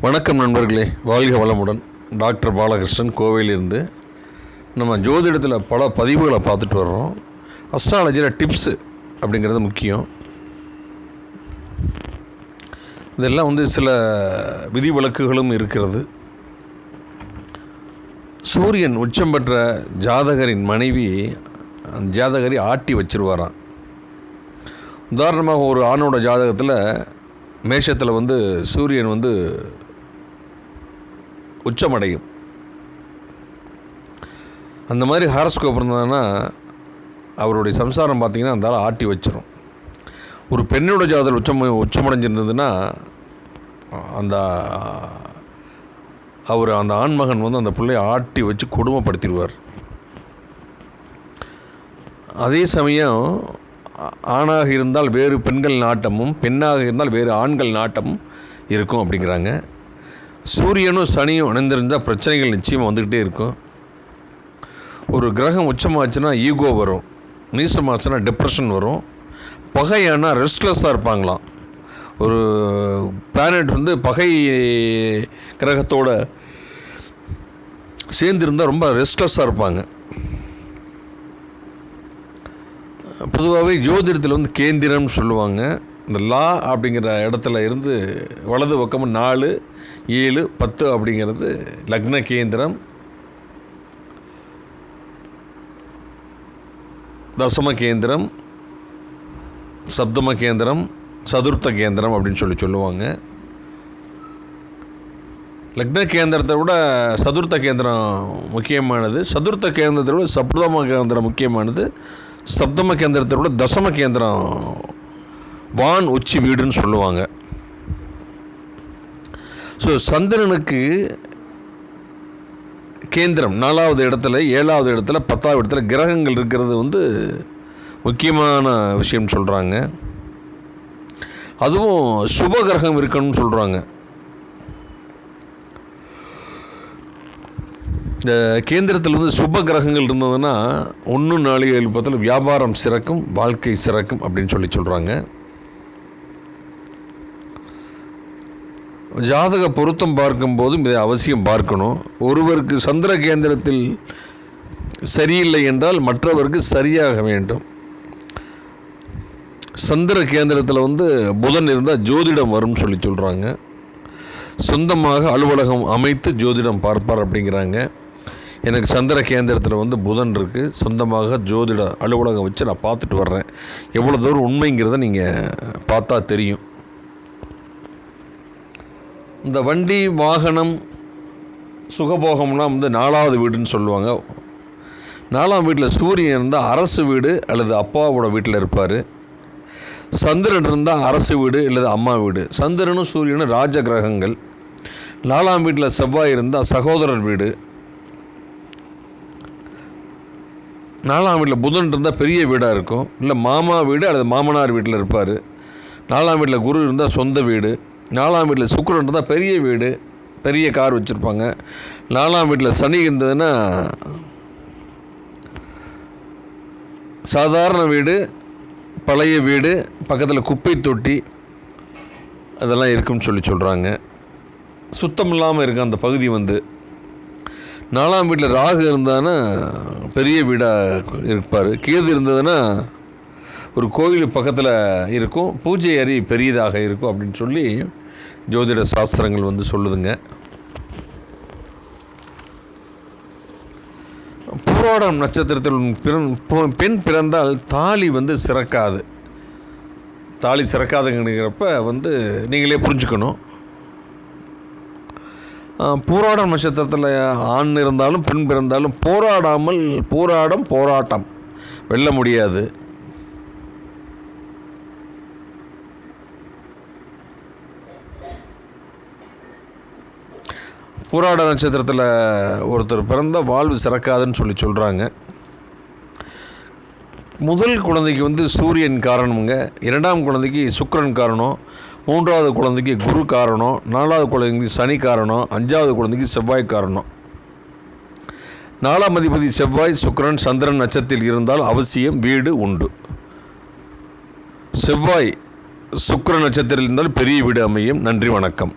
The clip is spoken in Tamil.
வணக்கம் நண்பர்களே வாழ்க வளமுடன். டாக்டர் பாலகிருஷ்ணன் கோவையிலிருந்து நம்ம ஜோதிடத்தில் பல பதிவுகளை பார்த்துட்டு வர்றோம். அஸ்ட்ராலஜியில் டிப்ஸு அப்படிங்கிறது முக்கியம். இதெல்லாம் வந்து சில விதிவிலக்குகளும் இருக்கிறது. சூரியன் உச்சம் பெற்ற ஜாதகரின் மனைவி அந்த ஜாதகரை ஆட்டி வச்சிருவாராம். உதாரணமாக ஒரு ஆணோட ஜாதகத்தில் மேஷத்தில் வந்து சூரியன் வந்து உச்சமடையும். அந்த மாதிரி ஹாரஸ்கோப் இருந்ததுன்னா அவருடைய சம்சாரம் பார்த்தீங்கன்னா அந்த ஆட்டி வச்சிரும். ஒரு பெண்ணோட ஜாதல் உச்சம் உச்சமடைஞ்சிருந்ததுன்னா அந்த அவர் அந்த ஆண்மகன் வந்து அந்த பிள்ளையை ஆட்டி வச்சு கொடுமைப்படுத்திடுவார். அதே சமயம் ஆணாக இருந்தால் வேறு பெண்கள் நாட்டமும் பெண்ணாக இருந்தால் வேறு ஆண்கள் நாட்டமும் இருக்கும் அப்படிங்கிறாங்க. சூரியனும் சனியும் இணைந்திருந்தால் பிரச்சனைகள் நிச்சயமாக வந்துக்கிட்டே இருக்கும். ஒரு கிரகம் உச்சமாச்சுன்னா ஈகோ வரும். நீசமாச்சுன்னா டிப்ரெஷன் வரும். பகையானா ரெஸ்ட்லெஸ்ஸாக இருப்பாங்களாம். ஒரு பிளானட் வந்து பகை கிரகத்தோட சேர்ந்திருந்தால் ரொம்ப ரெஸ்ட்லெஸ்ஸாக இருப்பாங்க. பொதுவாகவே ஜோதிடத்தில் வந்து கேந்திரம்னு சொல்லுவாங்க. இந்த லா அப்படிங்கிற இடத்துல இருந்து வலது பக்கம் நாலு ஏழு பத்து அப்படிங்கிறது லக்ன கேந்திரம். தசம கேந்திரம் சப்தம கேந்திரம் சதுர்த்த கேந்திரம் அப்படின்னு சொல்லி சொல்லுவாங்க. லக்ன கேந்திரத்தை விட சதுர்த்த கேந்திரம் முக்கியமானது. சதுர்த்த கேந்திரத்தை விட சப்தம கேந்திரம் முக்கியமானது. சப்தம கேந்திரத்தை விட தசம கேந்திரம் வான் உச்சி வீடுன்னு சொல்லுவாங்க. ஸோ சந்திரனுக்கு கேந்திரம் நாலாவது இடத்துல ஏழாவது இடத்துல பத்தாவது இடத்துல கிரகங்கள் இருக்கிறது வந்து முக்கியமான விஷயம் சொல்கிறாங்க அதுவும் சுப கிரகம் இருக்கணும்னு சொல்கிறாங்க இந்த கேந்திரத்தில் வந்து சுப கிரகங்கள் இருந்ததுன்னா ஒன்று நாலு ஏழு பத்தில் வியாபாரம் சிறக்கும் வாழ்க்கை சிறக்கும் அப்படின்னு சொல்லி சொல்கிறாங்க ஜாதக பொருத்தம் பார்க்கும்போதும் இதை அவசியம் பார்க்கணும். ஒருவருக்கு சந்திர கேந்திரத்தில் சரியில்லை என்றால் மற்றவருக்கு சரியாக வேண்டும். சந்திர கேந்திரத்தில் வந்து புதன் இருந்தால் ஜோதிடம் வரும்னு சொல்லி சொல்கிறாங்க சொந்தமாக அலுவலகம் அமைத்து ஜோதிடம் பார்ப்பார் அப்படிங்கிறாங்க. எனக்கு சந்திர கேந்திரத்தில் வந்து புதன் இருக்குது சொந்தமாக ஜோதிட அலுவலகம் வச்சு நான் பார்த்துட்டு வர்றேன். எவ்வளோ தூரம் உண்மைங்கிறத நீங்கள் பார்த்தா தெரியும். இந்த வண்டி வாகனம் சுகபோகம்லாம் வந்து நாலாவது வீடுன்னு சொல்லுவாங்க. நாலாம் வீட்டில் சூரியன் இருந்தால் அரசு வீடு அல்லது அப்பாவோட வீட்டில் இருப்பார். சந்திரன் இருந்தால் அரசு வீடு அல்லது அம்மா வீடு. சந்திரனும் சூரியனும் ராஜ கிரகங்கள். நாலாம் வீட்டில் செவ்வாய் இருந்தால் சகோதரர் வீடு. நாலாம் வீட்டில் புதன் இருந்தால் பெரிய வீடாக இருக்கும். இல்லை மாமா வீடு அல்லது மாமனார் வீட்டில் இருப்பார். நாலாம் வீட்டில் குரு இருந்தால் சொந்த வீடு. நாலாம் வீட்டில் சுக்கிரன் இருந்தால் பெரிய வீடு பெரிய கார் வச்சுருப்பாங்க. நாலாம் வீட்டில் சனி இருந்ததுன்னா சாதாரண வீடு பழைய வீடு பக்கத்தில் குப்பை தொட்டி அதெல்லாம் இருக்குன்னு சொல்லி சொல்கிறாங்க சுத்தம் இல்லாமல் இருக்கு அந்த பகுதி வந்து நாலாம் வீட்டில் ராகு இருந்தான்னா பெரிய வீடாக இருப்பார். கேது இருந்ததுன்னா ஒரு கோயில் பக்கத்தில் இருக்கும். பூஜை அறை பெரியதாக இருக்கும் அப்படின்னு சொல்லி ஜோதிட சாஸ்திரங்கள் வந்து சொல்லுதுங்க. பூராடம் நட்சத்திரத்தில் பிறந் பெண் பிறந்தால் தாலி வந்து சிறக்காது. தாலி சிறக்காதுங்கிறப்ப வந்து நீங்களே புரிஞ்சுக்கணும். பூராடம் நட்சத்திரத்தில் ஆண் இருந்தாலும் பெண் பிறந்தாலும் போராடாமல் போராடம் போராட்டம். வெல்ல முடியாது. பூராட நட்சத்திரத்தில் ஒருத்தர் பிறந்த வாழ்வு சிறக்காதுன்னு சொல்லி சொல்கிறாங்க முதல் குழந்தைக்கு வந்து சூரியன் காரணமுங்க. இரண்டாம் குழந்தைக்கு சுக்கரன் காரணம். மூன்றாவது குழந்தைக்கு குரு காரணம். நாலாவது குழந்தைக்கு சனி காரணம். அஞ்சாவது குழந்தைக்கு செவ்வாய் காரணம். நாலாம் அதிபதி செவ்வாய் சுக்கரன் சந்திரன் நட்சத்திரத்தில் இருந்தால் அவசியம் வீடு உண்டு. செவ்வாய் சுக்கர நட்சத்திரத்தில் இருந்தால் பெரிய வீடு அமையும். நன்றி வணக்கம்.